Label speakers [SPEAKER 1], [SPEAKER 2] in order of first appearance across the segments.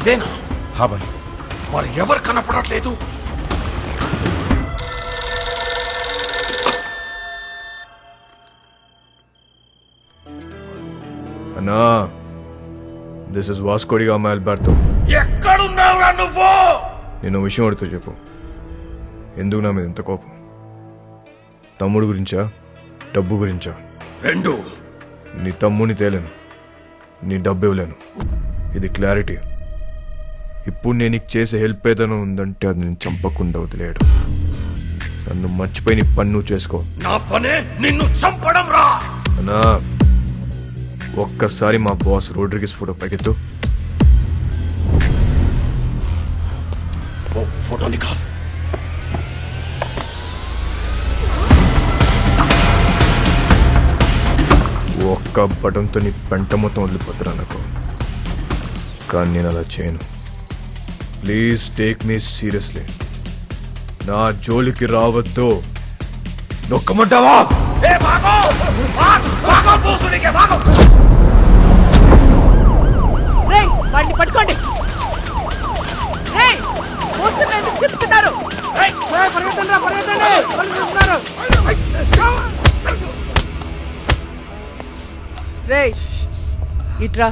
[SPEAKER 1] ఇదేనా?
[SPEAKER 2] హా బాయ్.
[SPEAKER 1] మరి ఎవరు కనపడట్లేదు?
[SPEAKER 2] అన్నా దిస్ ఇస్ వాస్కోడిగా అల్బర్తో
[SPEAKER 1] ఎక్కడున్నావురా నువ్వు?
[SPEAKER 2] నేను విషయం అడుగుతూ చెప్పు. ఎందుకు నా మీద ఇంత కోపం? తమ్ముడు గురించా? డబ్బు గురించా?
[SPEAKER 1] రెండు.
[SPEAKER 2] నీ తమ్ముని తేలేను. నీ డబ్బు ఇవ్వలేను. ఇది క్లారిటీ ఇప్పుడు నేను నీకు చేసే హెల్ప్ ఏదైనా ఉందంటే అది నేను చంపకుండా వదిలేయడం. నన్ను మర్చిపోయి నీ పని నువ్వు చేసుకో.
[SPEAKER 1] నా పనే నిన్ను చంపడం రా!
[SPEAKER 2] అన్నా ఒక్కసారి మా బాస్ రోడ్రిగిస్ ఫోటో పైకెత్తు.
[SPEAKER 1] ఓ ఫోటో నికాల్.
[SPEAKER 2] ఒక్క బటన్తో నీ పెంట మొత్తం వదిలిపోతున్నా నాకు. కానీ నేను అలా చేయను. ప్లీజ్ టేక్ మీ సీరియస్లీ నా జోలికి రావద్దు. నొక్కమంటావా?
[SPEAKER 3] వాడిని పట్టుకోండి. చెప్తున్నారు ఇట్రా.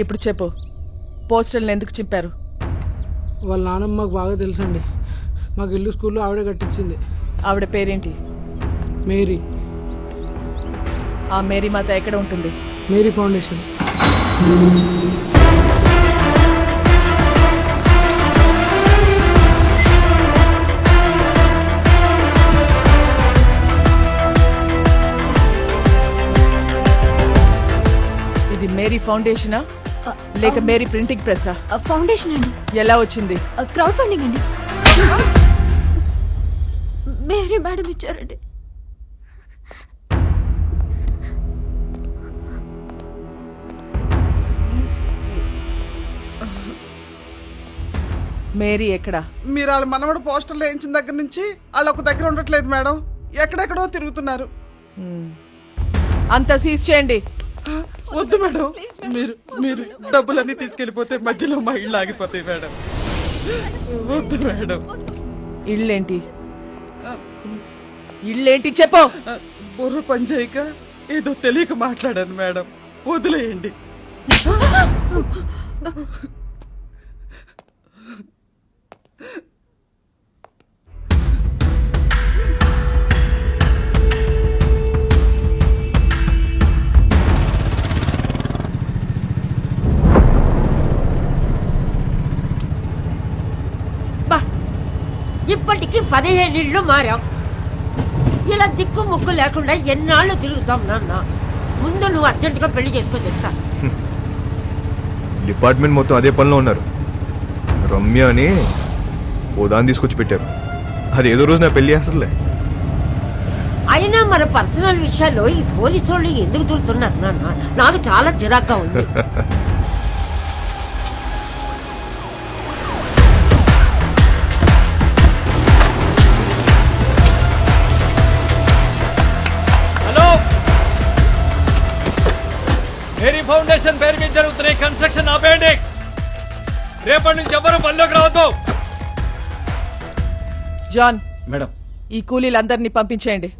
[SPEAKER 3] ఇప్పుడు చెప్పు. పోస్టర్లను ఎందుకు చింపారు?
[SPEAKER 4] వాళ్ళ నాన్నమ్మ మాకు బాగా తెలుసండి. మాకు ఇల్లు స్కూల్లో ఆవిడే కట్టించింది.
[SPEAKER 3] ఆవిడ పేరేంటి?
[SPEAKER 4] మేరీ.
[SPEAKER 3] ఆ మేరీ మాత ఎక్కడ ఉంటుంది?
[SPEAKER 4] Mary foundation.
[SPEAKER 3] ఇది మేరీ ఫౌండేషనా? లేక మేరీ ప్రింటింగ్ ప్రెస్సా
[SPEAKER 5] ఫౌండేషన్ అండి.
[SPEAKER 3] ఎలా వచ్చింది?
[SPEAKER 5] క్రౌడ్ ఫండింగ్ అండి. మేరీ మేడం ఇచ్చారండి.
[SPEAKER 3] మేరీ ఎక్కడా?
[SPEAKER 4] మీరు వాళ్ళ మనవడు పోస్టర్లు వేయించిన దగ్గర నుంచి వాళ్ళు ఒక దగ్గర ఉండట్లేదు మేడం. ఎక్కడెక్కడో తిరుగుతున్నారు.
[SPEAKER 3] అంతా సీజ్ చేయండి.
[SPEAKER 4] వద్దు మేడం. మీరు మీరు డబ్బులన్నీ తీసుకెళ్ళిపోతే మధ్యలో మా ఇళ్ళు ఆగిపోతాయి మేడం. వద్దు మేడం.
[SPEAKER 3] ఇళ్ళేంటి? ఇళ్ళేంటి? చెప్పు.
[SPEAKER 4] బుర్ర పని చేయక ఏదో తెలియక మాట్లాడాను మేడం. వదిలేయండి.
[SPEAKER 6] ఇప్పటికి పదిహేను ఇళ్ళు మారాం. ఇలా దిక్కు ముక్కు లేకుండా ఎన్నాళ్ళు తిరుగుతాం నాన్న? ముందు నువ్వు అర్జెంటుగా పెళ్ళి చేసుకొని చెప్తా.
[SPEAKER 2] డిపార్ట్మెంట్ మొత్తం అదే పనిలో ఉన్నారు. రమ్య అని ఓ దాన్ని తీసుకొచ్చి పెట్టారు. అది ఏదో రోజు నా పెళ్ళి చేస్తుందిలే.
[SPEAKER 6] అయినా మన పర్సనల్ విషయాల్లో ఈ పోలీసు వాళ్ళు ఎందుకు తిరుగుతున్నారు నాన్న? నాకు చాలా చిరాగ్గా ఉంది.
[SPEAKER 7] ఫౌండేషన్ పేరు మీద జరుగుతున్న ఈ కన్స్ట్రక్షన్ ఆపేయండి రేపటి నుంచి ఎవరు పనిలోకి రావద్దు.
[SPEAKER 3] John
[SPEAKER 7] madam.
[SPEAKER 3] ఈ కూలీలందరినీ పంపించేయండి.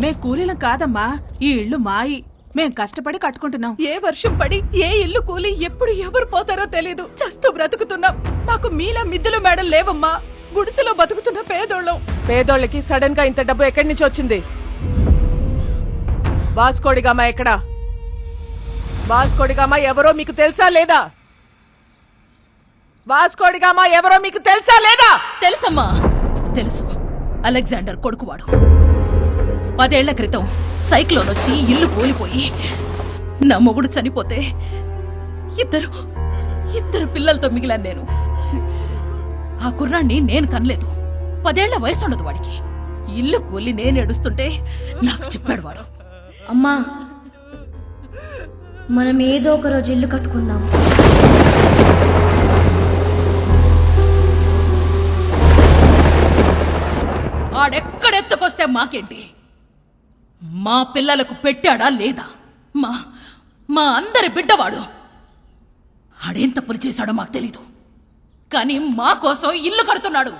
[SPEAKER 8] మే కూలీలం కాదమ్మా ఈ ఇల్లు మాయి. మేం కష్టపడి కట్టుకుంటున్నాం.
[SPEAKER 3] ఏ వర్షం పడి ఏ ఇల్లు కూలి ఎప్పుడు ఎవరు పోతారో తెలీదు. చస్తూ బ్రతుకుతున్నాం. మాకు మీలా మిద్దులు మేడం లేవమ్మా. గుడిసెలో బతుకుతున్న పేదోళ్ళం. పేదోళ్ళకి సడన్గా ఇంత డబ్బు ఎక్కడి నుంచి వచ్చింది? వాస్కోడిగామా ఎక్కడా? వాస్కోడిగామా ఎవరో మీకు తెలుసా లేదా? వాస్కోడిగామా ఎవరో మీకు తెలుసా లేదా?
[SPEAKER 8] తెలుసమ్మా. తెలుసు. అలెగ్జాండర్ కొడుకువాడు. పదేళ్ళ క్రితం సైక్లోన్ వచ్చి ఇల్లు కూలిపోయి నా మొగుడు చనిపోతే ఇద్దరు ఇద్దరు పిల్లలతో మిగిలాను నేను. ఆ కుర్రాన్ని నేను కనలేదు. పదేళ్ళ వయసు ఉండదు వాడికి. ఇల్లు కూలి నేను ఏడుస్తుంటే నాకు చెప్పాడు వాడు.
[SPEAKER 5] అమ్మా మనం ఏదో ఒక రోజు ఇల్లు కట్టుకుందాం.
[SPEAKER 8] ఆడెక్కడెత్తుకొస్తే మాకేంటి? మా పిల్లలకు పెట్టాడా లేదా? మా మా అందరి బిడ్డవాడు. ఆడేం తప్పులు చేశాడో మాకు తెలీదు. కానీ మా కోసం ఇల్లు కడుతున్నాడు.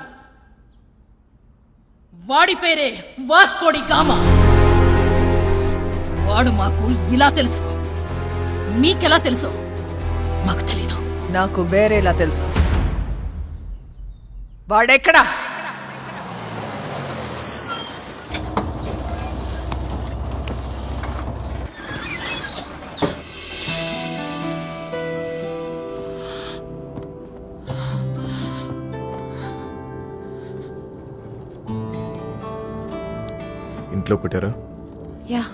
[SPEAKER 8] వాడి పేరే వాస్కోడి కామా వాడు మాకు ఇలా తెలుసు. మీకెలా తెలుసు? మాకు తెలీదు.
[SPEAKER 3] నాకు వేరేలా తెలుసు. వాడెక్కడా?
[SPEAKER 2] ఇంట్లో కొట్టారా?
[SPEAKER 9] యా.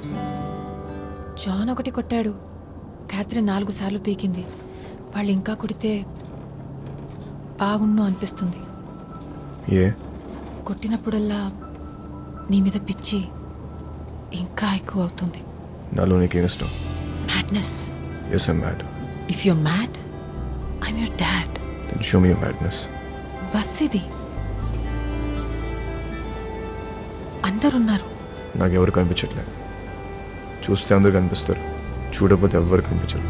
[SPEAKER 9] జాన్ ఒకటి కొట్టాడు. క్యాథరిన్ నాలుగు సార్లు పీకింది. వాళ్ళు ఇంకా కొడితే బాగుండు అనిపిస్తుంది.
[SPEAKER 2] ఏ?
[SPEAKER 9] కొట్టినప్పుడల్లా నీ మీద పిచ్చి ఇంకా ఎక్కువ అవుతుంది.
[SPEAKER 2] నాలో నీకేం ఇష్టం?
[SPEAKER 9] Madness
[SPEAKER 2] is am mad
[SPEAKER 9] if you're mad I'm your dad
[SPEAKER 2] then show me madness
[SPEAKER 9] bus ఇది. అందరున్నారు.
[SPEAKER 2] నాకెవరు కనిపించట్లేదు చూస్తే అందరూ కనిపిస్తారు. చూడకపోతే ఎవ్వరు కనిపించరు.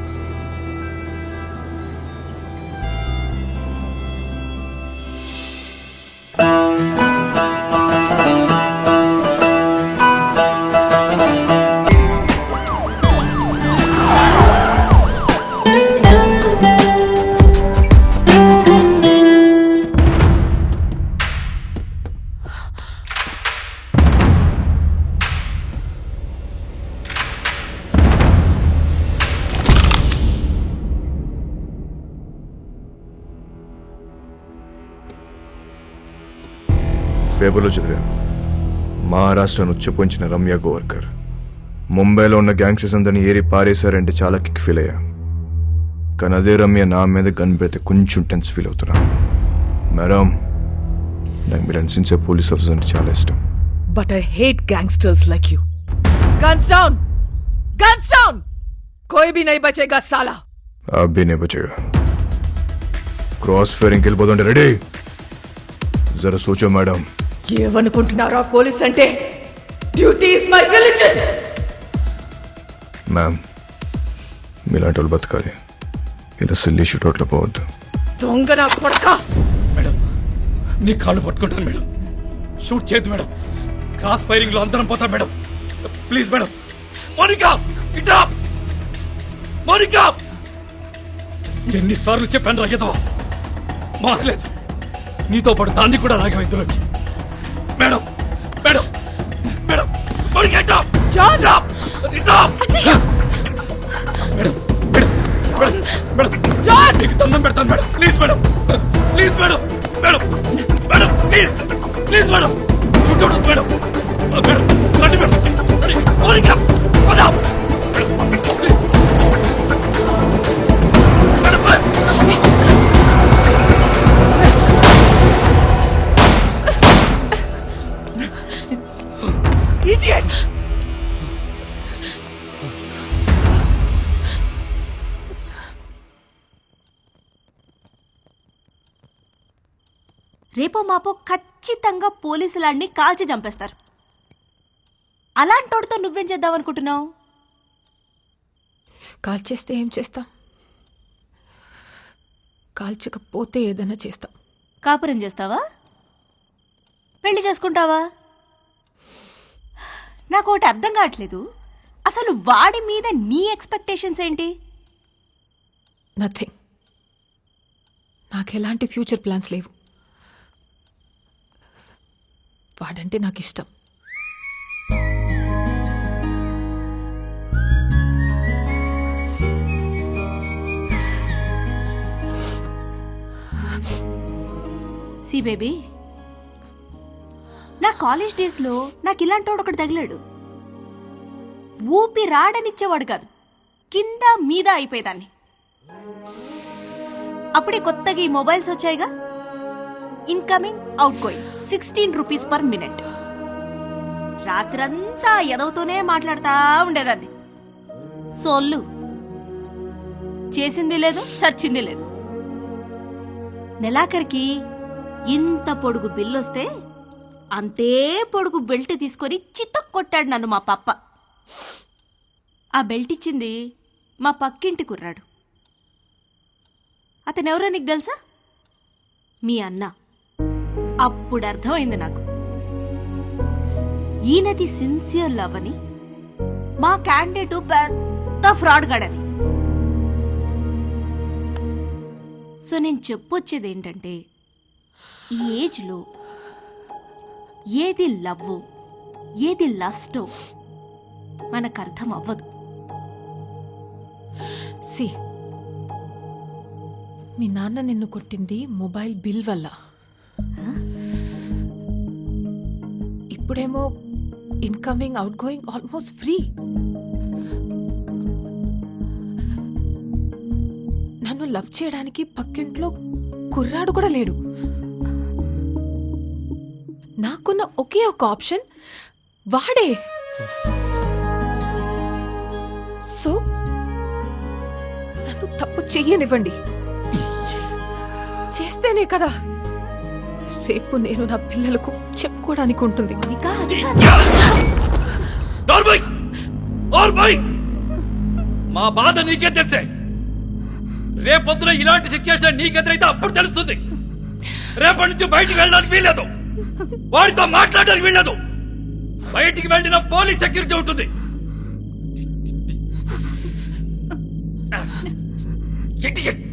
[SPEAKER 2] పేపర్లో చదివాను మహారాష్ట్రను ఉచ్చపోయించిన రమ్య గోవర్కర్. ముంబైలో ఉన్న గ్యాంగ్స్టర్స్ అందరినీ ఏరి పారేశారంటే చాలా కిక్ ఫీల్ అయ్యా. కానీ అదే రమ్య నా మీద గన్ పెడితే కొంచెం టెన్స్ ఫీల్ అవుతున్నా. మేడం నాకు మీరు అనిపించే పోలీస్ ఆఫీసర్ అంటే చాలా ఇష్టం.
[SPEAKER 3] But I hate gangsters like you guns down guns down కోయి బి నై బచేగా
[SPEAKER 2] సాలా అబ్బి నై బచేగా క్రాస్ ఫైరింగ్కి వెళ్ళిపోతుంటే రెడీ జర సోచో మేడం
[SPEAKER 3] ఏమనుకుంటున్నారా పోలీస్ అంటే? Duty is my religion!
[SPEAKER 2] Ma'am మీలాంటి వాళ్ళు బతకాలి. ఇలా సిల్లీ షూట్అవుట్లో పోవద్దు.
[SPEAKER 3] దొంగ నా కొడక!
[SPEAKER 7] మేడం నీ కాళ్ళు పట్టుకుంటాను మేడం. షూట్ చేయదు మేడం. క్రాస్ ఫైరింగ్లో అందరం పోతాం మేడం. Please madam. మోనికా ఇట్రా మోనికా! ఎన్నిసార్లు చెప్పాను రాగేదో మారలేదు. నీతో పాటు దాన్ని కూడా రాగం
[SPEAKER 10] రేపో మాపో ఖచ్చితంగా పోలీసులాడిని కాల్చి చంపేస్తారు. అలాంటోడితో నువ్వేం చేద్దాం అనుకుంటున్నావు
[SPEAKER 9] కాల్ చేస్తే ఏం చేస్తాం? కాల్చకపోతే ఏదైనా చేస్తాం.
[SPEAKER 10] కాపురం చేస్తావా? పెళ్ళి చేసుకుంటావా? నాకు ఒకటి అర్థం కావట్లేదు. అసలు వాడి మీద నీ ఎక్స్పెక్టేషన్స్ ఏంటి?
[SPEAKER 9] నథింగ్. నాకు ఎలాంటి ఫ్యూచర్ ప్లాన్స్ లేవు. వాడంటే నాకు ఇష్టం
[SPEAKER 10] సి బేబీ నా కాలేజ్ డేస్లో నాకు ఇలాంటోడు ఒకటి తగిలాడు. ఊపి రాడనిచ్చేవాడు కాదు. కింద మీద అయిపోయేదాన్ని. అప్పుడే కొత్తగా ఈ mobiles వచ్చాయిగా. Incoming outgoing sixteen rupees per minute రాత్రంతా ఎదవుతూనే మాట్లాడుతూ ఉండేదాన్ని. సోళ్ళు చేసింది లేదు చచ్చింది లేదు. నెలాఖరికి ఇంత పొడుగు బిల్లొస్తే అంతే పొడుగు బెల్ట్ తీసుకొని చిత్తక్ కొట్టాడు నన్ను మా పప్ప. ఆ బెల్ట్ ఇచ్చింది మా పక్కింటి కుర్రాడు. అతను ఎవరో నీకు తెలుసా? మీ అన్న. అప్పుడు అర్థమైంది నాకు. ఈయనది సిన్సియర్ లవ్ అని మా క్యాండిడేట్ పెద్ద ఫ్రాడ్ గడని. సో నేను చెప్పొచ్చేది ఏంటంటే ఈ ఏజ్లో ఏది లవ్ ఏది లస్టో మనకు అర్థం అవ్వదు.
[SPEAKER 9] సి మీ నాన్న నిన్ను కొట్టింది మొబైల్ బిల్ వల్ల. ఇప్పుడేమో incoming out going almost free నన్ను లవ్ చేయడానికి పక్కింట్లో కుర్రాడు కూడా లేడు. నాకున్న ఒకే ఒక ఆప్షన్ వాడే. సో నన్ను తప్పు చెయ్యనివ్వండి. చేస్తేనే కదా. రేపు నేను నా పిల్లలకు చెప్పుకోవడానికి ఉంటుంది.
[SPEAKER 7] మా బాధ నీకే తెలిసే. రేపొద్దున ఇలాంటి సిచ్యువేషన్ నీకెదురైతే అప్పుడు తెలుస్తుంది. రేపటి నుంచి బయటికి వెళ్ళడానికి వీల్లేదు. వాడితో మాట్లాడడానికి వీల్లేదు. బయటికి వెళ్ళిన పోలీస్ సెక్యూరిటీ ఉంటుంది. ఎట్టి ఎట్టి